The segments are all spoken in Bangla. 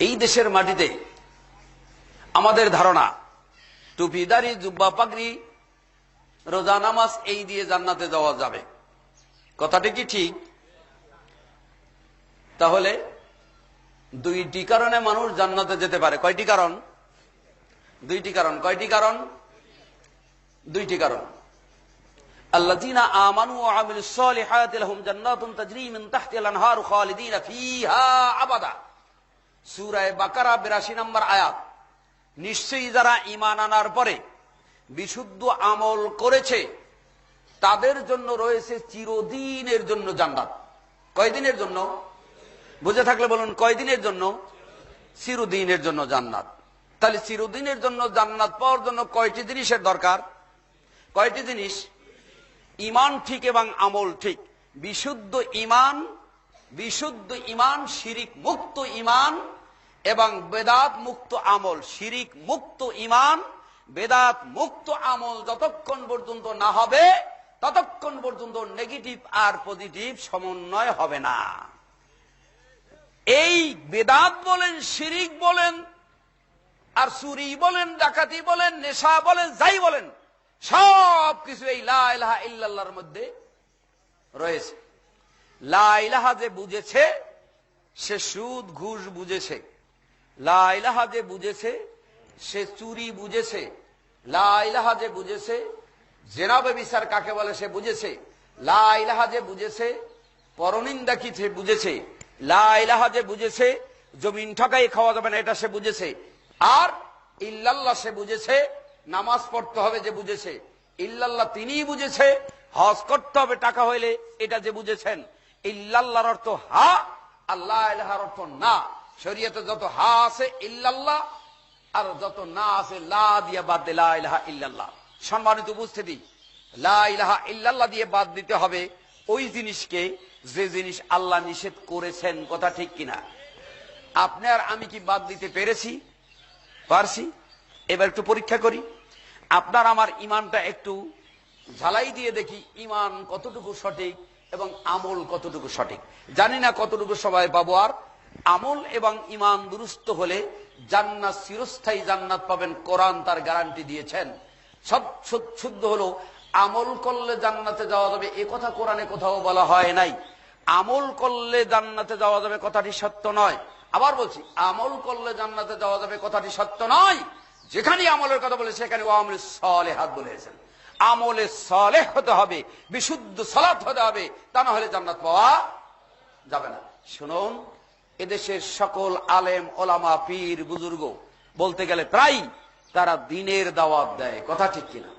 এই দেশের মাটিতে আমাদের ধারণা টুপিদারি জুব্বা পাগড়ি রোজা নামাজ এই দিয়ে জান্নাতে যাওয়া যাবে কথাটি কি ঠিক তাহলে দুইটি কারণে মানুষ জান্নাতে যেতে পারে কয়টি কারণ দুইটি কারণ কয়টি কারণ দুইটি কারণ الذين آمنوا وعملوا الصالحات لهم جنات تجري من تحت الأنهار خالدين فيها أبدا সূরা বাকারা 82 নম্বর আয়াত। নিশ্চয়ই যারা ঈমান আনার পরে বিশুদ্ধ আমল করেছে, তাদের জন্য রয়েছে চিরদিনের জন্য জান্নাত। কয়দিনের জন্য? বুঝে থাকলে বলুন, কয়দিনের জন্য? চিরদিনের জন্য জান্নাত। তাহলে চিরদিনের জন্য জান্নাত পাওয়ার জন্য কয়টি জিনিসের দরকার? কয়টি জিনিস? ইমান ঠিক এবং আমল ঠিক। বিশুদ্ধ ইমান বিশুদ্ধ ইমান শিরিক মুক্ত ইমান এবং বেদাত মুক্ত আমল, শিরিক মুক্ত ইমান বেদাত মুক্ত আমল যতক্ষণ পর্যন্ত না হবে, ততক্ষণ পর্যন্ত নেগেটিভ আর পজিটিভ সমন্বয় হবে না। এই বেদাত বলেন, শিরিক বলেন, আর চুরি বলেন, ডাকাতি বলেন, নেশা বলেন, যাই বলেন সব কিছু এই লাহা ইল্লাল্লাহর মধ্যে রয়েছে। লাহা যে বুঝেছে, সে সুদ, ঘুষ বুঝেছে। লাইলাহা যে বুঝেছে, সে চুরি বুঝেছে। লাইলাহা যে বুঝেছে জেনাবে বিচার কাকে বলে সে বুঝেছে। লাইলাহা যে বুঝেছে, পরনিন্দা কি সে বুঝেছে। লাইলাহা যে বুঝেছে, জমিন ঠকাই খাওয়া যাবে না, এটা সে বুঝেছে। আর ইল্লাল্লাহ সে বুঝেছে, নামাজ পড়তে হবে যে বুঝেছে। ইল্লাল্লাহ তিনিই বুঝেছে, হজ করতে হবে টাকা হইলে, এটা যে বুঝেছেন। ইল্লাল্লাহর অর্থ হা আল্লাহ অর্থ না। শরীয়তে যত হা আছে ইল্লাল্লাহ, আর যত না আছে লা দিয়ে বাদ দে লা ইলাহা ইল্লাল্লাহ। সম্মানিত উপস্থিতি, লা ইলাহা ইল্লাল্লাহ দিয়ে বাদ দিতে হবে ওই জিনিসকে যে জিনিস আল্লাহ নিষেধ করেছেন, কথা ঠিক কিনা? আপনি আর আমি কি বাদ দিতে পেরেছি? পারছি? এবার একটু পরীক্ষা করি। আপনার আমার ইমানটা একটু ঝালাই দিয়ে দেখি, ইমান কতটুকু সঠিক এবং আমল কতটুকু সঠিক। জানি না কতটুকু সবাই পাবো আর আমল এবং ইমান দুরুস্ত হলে জান্নাত, চিরস্থায়ী জান্নাত পাবেন। কোরআন তার গ্যারান্টি দিয়েছেন। সব শুদ্ধ হলো, আমল করলে জান্নাতে যাওয়া যাবে, এ কথা কোরআনে কোথাও বলা হয় নাই। আমল করলে জান্নাতে যাওয়া যাবে কথাটি সত্য নয়। আবার বলছি, আমল করলে জান্নাতে যাওয়া যাবে কথাটি সত্য নয়। যেখানে আমলের কথা বলে, সেখানে ও আমলে সলে হাত বলেছেন। আমলে সলেহ হতে হবে, বিশুদ্ধ সলাৎ হতে হবে, তা না হলে জান্নাত পাওয়া যাবে না। শুনুন এদেশের সকল আলেম, ওলামা, পীর, বুজুর্গ, বলতে গেলে প্রায় তারা দিনের দাওয়াত দেয়। কথা ঠিক কিনা?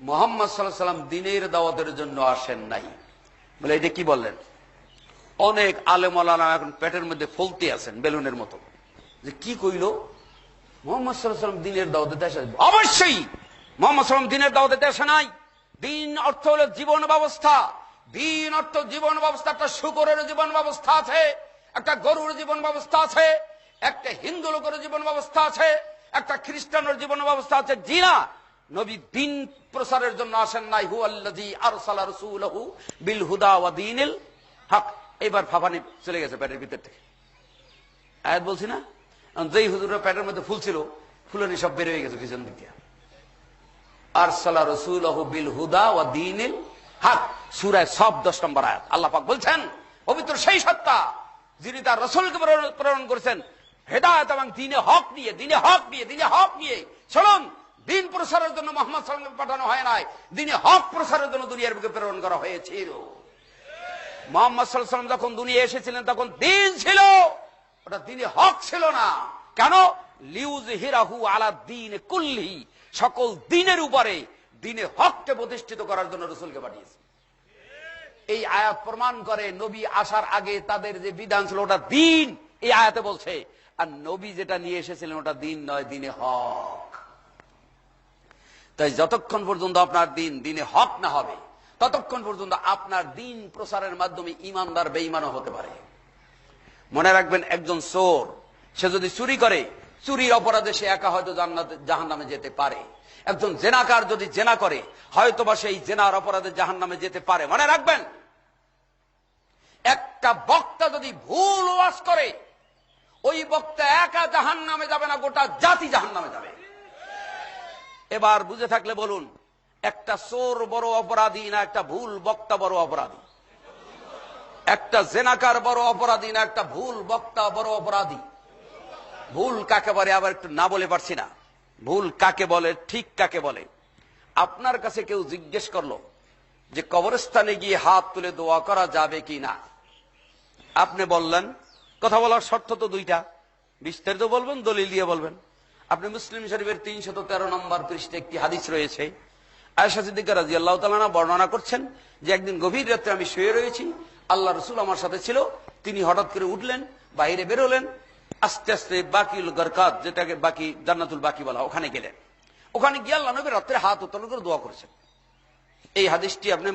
মোহাম্মদ সাল্লাহ সাল্লাম দিনের দাওয়াতের জন্য আসেন নাই। বলে এটা কি বললেন? অনেক আলেম ওলামা এখন পেটের মধ্যে ফলতে আছেন বেলুনের মতো। যে কি কইল? মোহাম্মদ সাল্লাম দিনের দাওয়াতে আসে অবশ্যই মোহাম্মদ সাল্লাম দিনের দাওয়াতে আসে নাই। দিন অর্থ হলো জীবন ব্যবস্থা। দিন অর্থ জীবন ব্যবস্থা একটা শুকরের জীবন ব্যবস্থা আছে। একটা গরুর জীবন ব্যবস্থা আছে, একটা হিন্দু লোকের জীবন ব্যবস্থা আছে, একটা খ্রিস্টানের জীবন ব্যবস্থা আছে। জিনা নবী দিন প্রসারের জন্য আসেন নাই। হু আল্লাজি আরসালা রাসূলহু বিল হুদা ওয়া দীনিল হক। এবার ফাফানি চলে গেছে পেটের ভিতর থেকে। আয়াত বলছি না? যেই হুজুরের পেটের মধ্যে ফুল ছিল, ফুলনি সব বের হয়ে গেছে পিছন দিক। আর সালা রসুল বিল হুদা ও দিনিল হাক। সুরায় সব দশ নম্বর আয়াত। আল্লাহ পাক বলছেন, পবিত্র সেই সত্তা যিনি তার রসুলকে প্রেরণ- করেছেন, হেদায়ত এবং দিনে হক নিয়ে, দিনে হক নিয়ে, দিনে হক নিয়ে। চলুন, দিন প্রসারের জন্য মোহাম্মদ সাল্লামকে পাঠানো হয় নাই। দিনে হক প্রসারের জন্য দুনিয়ার বুকে প্রেরণ করা হয়েছিল। মোহাম্মদ সাল্লাম যখন দুনিয়া এসেছিলেন, তখন দিন ছিল। ওটা দিনে হক ছিল না। কেন? লিউজ হিরাহু আলা দিন কুল্লি। সকল দিনের উপরে দিনে হককে প্রতিষ্ঠিত করার জন্য রসুলকে পাঠিয়েছে। এই আয়াত প্রমাণ করে নবী আসার আগে তাদের যে বিধান ছিল ওটা দিন। এই আয়াতে বলছে, আর নবী যেটা নিয়ে এসেছিলেন ওটা দিন নয়, দিনে হক। তাই যতক্ষণ পর্যন্ত আপনার দিন দিনে হক না হবে, ততক্ষণ পর্যন্ত আপনার দিন প্রসারের মাধ্যমে ইমানদার, বেঈমানও হতে পারে। মনে রাখবেন, একজন চোর, সে যদি চুরি করে চুরির অপরাধে সে একা হয়তো জাহান নামে যেতে পারে। একজন জেনাকার যদি জেনা করে, হয়তোবা সেই জেনার অপরাধে জাহান নামে যেতে পারে। মনে রাখবেন? একটা বক্তা যদি ভুল ওয়াজ করে, ওই বক্তা একা জাহান নামে যাবে না, গোটা জাতি জাহান নামে যাবে। এবার বুঝে থাকলে বলুন, একটা চোর বড় অপরাধী না একটা ভুল বক্তা বড় অপরাধী? একটা জেনাকার বড় অপরাধী না একটা ভুল বক্তা বড় অপরাধী? ভুল কাকে বলে আবার একটু না বলে পারছি না। ভুল কাকে বলে, ঠিক কাকে বলে? আপনার কাছে কেউ জিজ্ঞেস করল যে কবরস্থানে গিয়ে হাত তুলে দোয়া করা যাবে কি না? আপনি বললেন, কথা বলার শর্ত তো দুইটা। বিস্তারিত বলবেন, দলিল দিয়ে বলবেন। আপনি মুসলিম শরীফের তিনশত তেরো নম্বর পৃষ্ঠে একটি হাদিস রয়েছে। আয়সা সিদ্দিকা রাজি আল্লাহ তালানা বর্ণনা করছেন যে একদিন গভীর রাত্রে আমি শুয়ে রয়েছি, আল্লাহ রসুল আমার সাথে ছিল, তিনি হঠাৎ করে উঠলেন, বাইরে বেরোলেন আস্তে আস্তে বাকি গরকাত, যেটাকে বাকি, জান্নাতুল বাকি বলা ওখানে গেলেন। ওখানে গিয়ে আল্লাহ নবী রাত্রে হাত উত্তোলন করে দোয়া করেছেন। এই হাদিসটি আপনি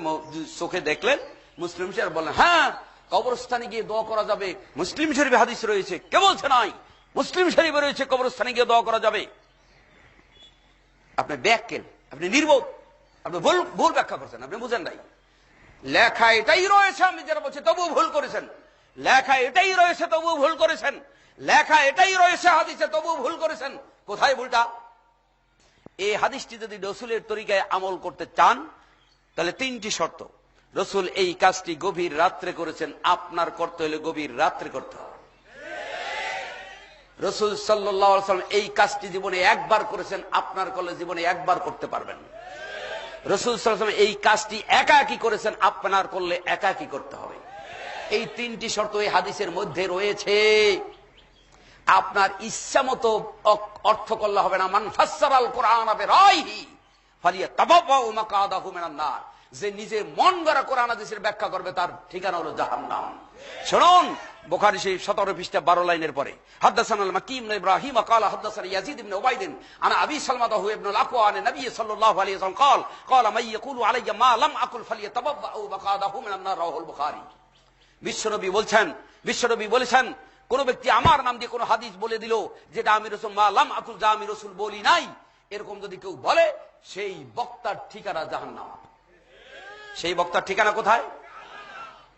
চোখে দেখলেন, মুসলিম শরীফ বললেন হ্যাঁ কবরস্থানে গিয়ে দোয়া করা যাবে। মুসলিম শরীফে হাদিস রয়েছে, কে বলছে নাই? মুসলিম শরীফে রয়েছে, কবরস্থানে গিয়ে দোয়া করা যাবে। আপনি ব্যাকেল আপনি নির্বোধ, আপনি ভুল ভুল ব্যাখ্যা করছেন, আপনি বুঝেন নাই। লেখা এটাই রয়েছে, আমি যেটা বলছি তবু ভুল করেছেন। লেখা এটাই রয়েছে তবু ভুল করেছেন। লেখা এটাই রয়েছে হাদিসে তবু ভুল করেছেন। কোথায় ভুলটা? এই হাদিসটি যদি রসুলের তরিকায় আমল করতে চান, তাহলে তিনটি শর্ত। রসুল এই কাজটি গভীর রাত্রে করেছেন, আপনার করতে হলে গভীর রাত্রে করতে হবে। রসুল সাল্লাম এই কাজটি জীবনে একবার করেছেন, আপনার করলে জীবনে একবার করতে পারবেন। রসুল সাল্লাম এই কাজটি একাকি করেছেন, আপনার করলে একাকি করতে হবে। এই তিনটি শর্ত এই হাদিসের মধ্যে রয়েছে। আপনার ইচ্ছা মতো অ- অর্থ করলে হবে না মান ফাসসারাল কোরআন আবে রাইহি ফালিয়া তাবাবাউ মাকাদাহু মিনান নার যে নিজের মন গড়া কোরআন হাদিসের ব্যাখ্যা করবে তার ঠিকানা হলো জাহান্নাম শুনুন বুখারী শরীফ 17 পৃষ্ঠা 12 লাইনের পরে হাদাসানা আল মাকিম ইবনে ইব্রাহিম قال حدثنا يزيد بن عبيد عن ابي سلمة هو ابن الاقوى عن النبي صلى الله عليه وسلم قال قال من يقول علي ما لم اقل فليتبوأ مقعده من النار رواه البخاري বিশ্বনবী বলছেন বিশ্বনবী বলেছেন কোন ব্যক্তি আমার নাম দিয়ে কোন হাদিস বলে দিল, যেটা আমি রসুল মালাম আকুল, যা আমি রসুল বলি নাই, এরকম যদি কেউ বলে, সেই বক্তার ঠিকানা জাহান্নাম। সেই বক্তার ঠিকানা কোথায়?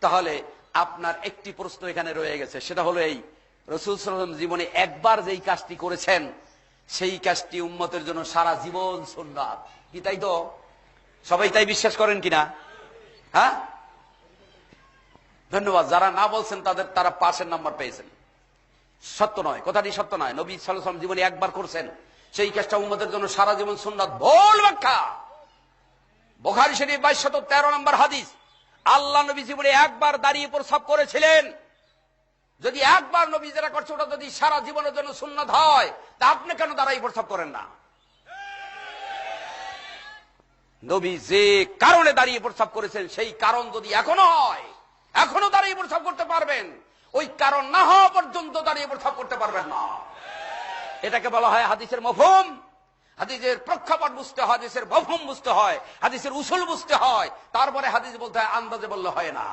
তাহলে আপনার একটি প্রশ্ন এখানে রয়ে গেছে, সেটা হলো এই, রসুল সাল্লাম জীবনে একবার যেই কাজটি করেছেন, সেই কাজটি উম্মতের জন্য সারা জীবন সুন্নাত। কি তাই তো? সবাই তাই বিশ্বাস করেন কিনা? হ্যাঁ? ধন্যবাদ, যারা না বলছেন তাদের, তারা পাশের নাম্বার পেয়েছেন। সত্য নয়, কথাটি সত্য নয়। নবী সাল্লাম জীবনে একবার করছেন। সেই কাজটা উম্মদের জন্য সারা জীবন সুন্নাত। ভুল ব্যাখ্যা। বোখারি শরীফ বাইশ শত তেরো নম্বর হাদিস। আল্লাহ নবী জীবনে একবার দাঁড়িয়ে প্রসাব করেছিলেন। যদি একবার নবী যেটা করছে, ওটা যদি সারা জীবনের জন্য সুন্নাত হয়, তা আপনি কেন দাঁড়াই প্রসাব করেন না? নবী যে কারণে দাঁড়িয়ে প্রস্তাব করেছেন, সেই কারণ যদি এখনও হয়, এখনও দাঁড়িয়ে প্রস্তাব করতে পারবেন। ওই কারণ না হওয়া পর্যন্ত দাঁড়িয়ে প্রস্তাব করতে পারবেন না। এটাকে বলা হয় হাদিসের মফুম হাদিসের প্রক্ষাপট বুঝতে হয়, হাদিসের মফুম বুঝতে হয়, হাদিসের উসুল বুঝতে হয়। তারপরে হাদিস বলতে হয়, আন্দাজে বললে হয় না।